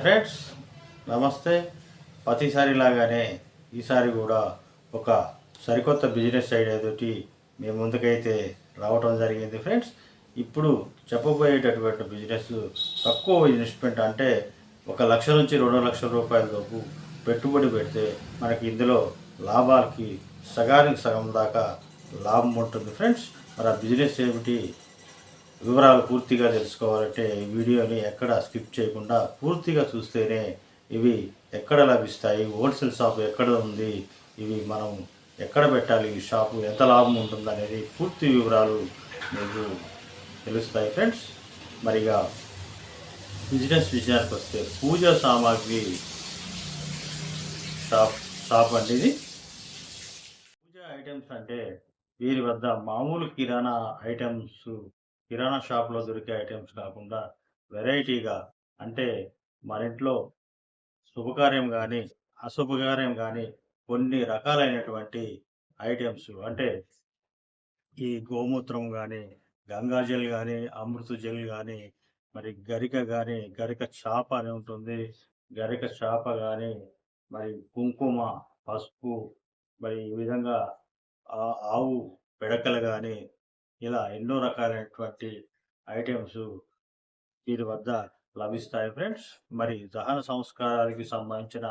Friends నమస్తే. ప్రతిసారి లాగానే ఈసారి కూడా ఒక సరికొత్త బిజినెస్ ఐడియా తోటి మీ ముందుకైతే రావటం జరిగింది ఫ్రెండ్స్ ఇప్పుడు చెప్పబోయేటటువంటి బిజినెస్ తక్కువ ఇన్వెస్ట్మెంట్ అంటే ఒక లక్ష నుంచి రెండు లక్షల రూపాయల లోపు పెట్టుబడి పెడితే మనకి ఇందులో లాభాలకి సగానికి సగం దాకా లాభం ఉంటుంది ఫ్రెండ్స్ మరి ఆ బిజినెస్ ఏమిటి? వివరాలు పూర్తిగా తెలుసుకోవాలంటే ఈ వీడియోని ఎక్కడ స్కిప్ చేయకుండా పూర్తిగా చూస్తేనే ఇవి ఎక్కడ లభిస్తాయి హోల్సేల్ షాప్ ఎక్కడ ఉంది ఇవి మనం ఎక్కడ పెట్టాలి ఈ షాపు ఎంత లాభం ఉంటుంది అనేది పూర్తి వివరాలు మీకు తెలుస్తాయి ఫ్రెండ్స్. మరిగా బిజినెస్ విషయానికి వస్తే పూజా సామాగ్రి షాప్ షాప్ అండి ఇది. పూజ ఐటమ్స్ అంటే వీరి వద్ద మామూలు కిరాణా ఐటమ్స్ కిరాణా షాప్లో దొరికే ఐటమ్స్ కాకుండా వెరైటీగా అంటే మన ఇంట్లో శుభకార్యం కానీ అశుభకార్యం కానీ కొన్ని రకాలైనటువంటి ఐటమ్స్ అంటే ఈ గోమూత్రం కానీ గంగాజల్ కానీ అమృత జల్ కానీ మరి గరిక కానీ గరిక చాప అని ఉంటుంది. గరిక చాప కానీ మరి కుంకుమ పసుపు మరి ఈ విధంగా ఆ- ఆవు పిడకలు కానీ ఇలా ఎన్నో రకాలైనటువంటి ఐటమ్స్ వీరి వద్ద లభిస్తాయి ఫ్రెండ్స్. మరి దహన సంస్కారానికి సంబంధించిన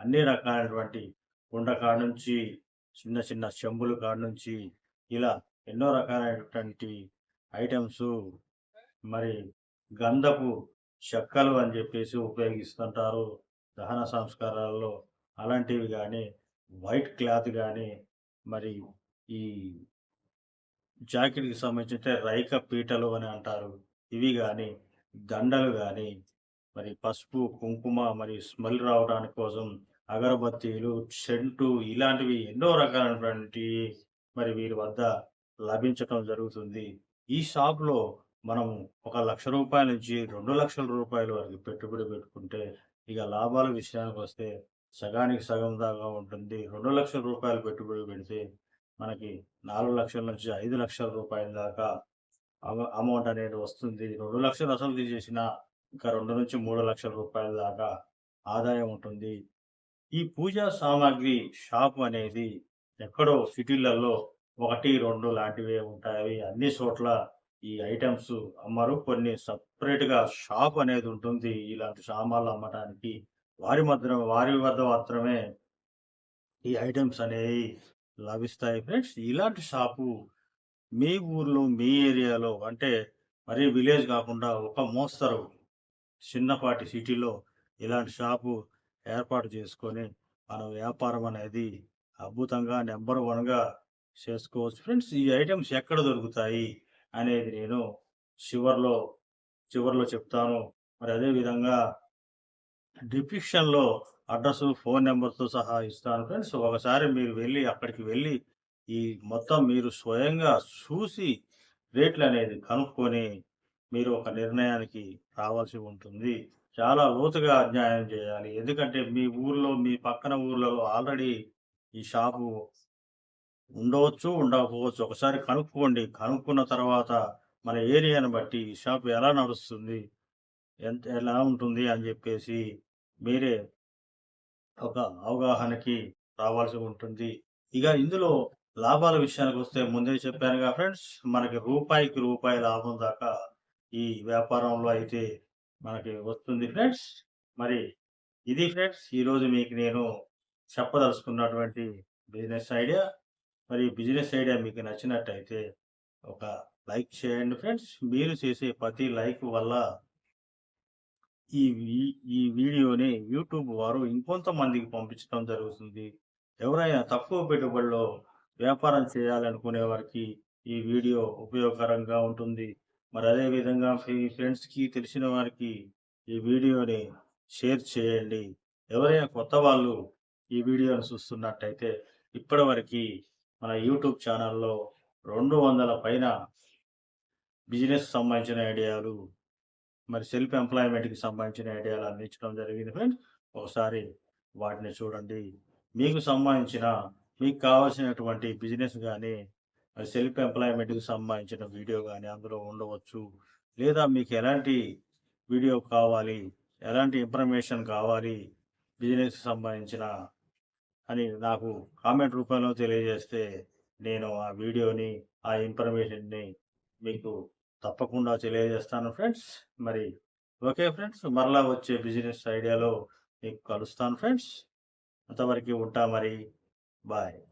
అన్ని రకాలైనటువంటి కుండ కాడ నుంచి చిన్న చిన్న చెంబులు కాడ నుంచి ఇలా ఎన్నో రకాలైనటువంటి ఐటమ్స్. మరి గంధపు చెక్కలు అని చెప్పేసి ఉపయోగిస్తుంటారు దహన సంస్కారాల్లో. అలాంటివి కానీ వైట్ క్లాత్ కానీ మరి ఈ జాకెట్కి సంబంధించిన రైక పీటలు అని అంటారు. ఇవి కానీ దండలు కానీ మరి పసుపు కుంకుమ మరి స్మెల్ రావడానికి కోసం అగరబత్తీలు చెంటు ఇలాంటివి ఎన్నో రకాలైనటువంటి మరి వీరి వద్ద లభించటం జరుగుతుంది. ఈ షాప్లో మనం ఒక లక్ష రూపాయల నుంచి రెండు లక్షల రూపాయల వరకు పెట్టుబడి పెట్టుకుంటే ఇక లాభాల విషయానికి వస్తే సగానికి సగం దాకా ఉంటుంది. రెండు లక్షల రూపాయలు పెట్టుబడి పెడితే మనకి నాలుగు లక్షల నుంచి ఐదు లక్షల రూపాయల దాకా అమౌంట్ అనేది వస్తుంది. రెండు లక్షలు అసలు తీసేసిన ఇంకా రెండు నుంచి మూడు లక్షల రూపాయల దాకా ఆదాయం ఉంటుంది. ఈ పూజా సామాగ్రి షాప్ అనేది ఎక్కడో సిటీలలో ఒకటి రెండు లాంటివే ఉంటాయి. అన్ని చోట్ల ఈ ఐటమ్స్ అమ్మరు. కొన్ని సపరేట్గా గా షాప్ అనేది ఉంటుంది ఇలాంటి సామాన్లు అమ్మటానికి. వారి మధ్య వారి వద్ద మాత్రమే ఈ ఐటమ్స్ అనేవి లభిస్తాయి ఫ్రెండ్స్. ఇలాంటి షాపు మీ ఊర్లో మీ ఏరియాలో అంటే మరీ విలేజ్ కాకుండా ఒక మోస్తరు చిన్నపాటి సిటీలో ఇలాంటి షాపు ఏర్పాటు చేసుకొని మన వ్యాపారం అనేది అద్భుతంగా నెంబర్ వన్గా చేసుకోవచ్చు ఫ్రెండ్స్. ఈ ఐటమ్స్ ఎక్కడ దొరుకుతాయి అనేది నేను చివర్లో చివర్లో చెప్తాను. మరి అదే విధంగా అడ్రస్ ఫోన్ నెంబర్తో సహా ఇస్తాను ఫ్రెండ్స్. ఒకసారి మీరు వెళ్ళి అక్కడికి వెళ్ళి ఈ మొత్తం మీరు స్వయంగా చూసి రేట్లు అనేది కనుక్కొని మీరు ఒక నిర్ణయానికి రావాల్సి ఉంటుంది. చాలా లోతుగా అధ్యయనం చేయాలి. ఎందుకంటే మీ ఊర్లో మీ పక్కన ఊర్లలో ఆల్రెడీ ఈ షాపు ఉండవచ్చు ఉండకపోవచ్చు. ఒకసారి కనుక్కోండి. కనుక్కున్న తర్వాత మన ఏరియాని బట్టి ఈ షాప్ ఎలా నడుస్తుంది ఎంత ఎలా ఉంటుంది అని చెప్పేసి మీరే ఒక అవగాహనకి రావాల్సి ఉంటుంది. ఇక ఇందులో లాభాల విషయానికి వస్తే ముందే చెప్పానుగా ఫ్రెండ్స్ మనకి రూపాయికి రూపాయి లాభం దాకా ఈ వ్యాపారంలో అయితే మనకి వస్తుంది ఫ్రెండ్స్. మరి ఇది ఫ్రెండ్స్ ఈరోజు మీకు నేను చెప్పదలుచుకున్నటువంటి బిజినెస్ ఐడియా. మరి బిజినెస్ ఐడియా మీకు నచ్చినట్టయితే ఒక లైక్ చేయండి ఫ్రెండ్స్. మీరు చేసే ప్రతి లైక్ వల్ల ఈ వీ- ఈ వీడియోని యూట్యూబ్ వారు ఇంకొంతమందికి పంపించడం జరుగుతుంది. ఎవరైనా తక్కువ పెట్టుబడిలో వ్యాపారం చేయాలనుకునే వారికి ఈ వీడియో ఉపయోగకరంగా ఉంటుంది. మరి అదే విధంగా మీ ఫ్రెండ్స్కి తెలిసిన వారికి ఈ వీడియోని షేర్ చేయండి. ఎవరైనా కొత్త వాళ్ళు ఈ వీడియోని చూస్తున్నట్టయితే ఇప్పటివరకు మన యూట్యూబ్ ఛానల్లో రెండు వందల పైన బిజినెస్ సంబంధించిన ఐడియాలు మరి సెల్ఫ్ ఎంప్లాయ్మెంట్కి సంబంధించిన ఐడియాలు అందించడం జరిగింది ఫ్రెండ్స్ ఒకసారి వాటిని చూడండి. మీకు సంబంధించిన మీకు కావాల్సినటువంటి బిజినెస్ కానీ సెల్ఫ్ ఎంప్లాయ్మెంట్కి సంబంధించిన వీడియో కానీ అందులో ఉండవచ్చు. లేదా మీకు ఎలాంటి వీడియో కావాలి ఎలాంటి ఇన్ఫర్మేషన్ కావాలి బిజినెస్‌కి సంబంధించిన అని నాకు కామెంట్ రూపంలో తెలియజేస్తే నేను ఆ వీడియోని, ఆ ఇన్ఫర్మేషన్‌ని మీకు తప్పకుండా తెలియజేస్తాను ఫ్రెండ్స్. మరి ఓకే ఫ్రెండ్స్. మరలా వచ్చే బిజినెస్ ఐడియాలో మీకు కలుస్తాను ఫ్రెండ్స్. అంతవరకు ఉంటా మరి. బాయ్.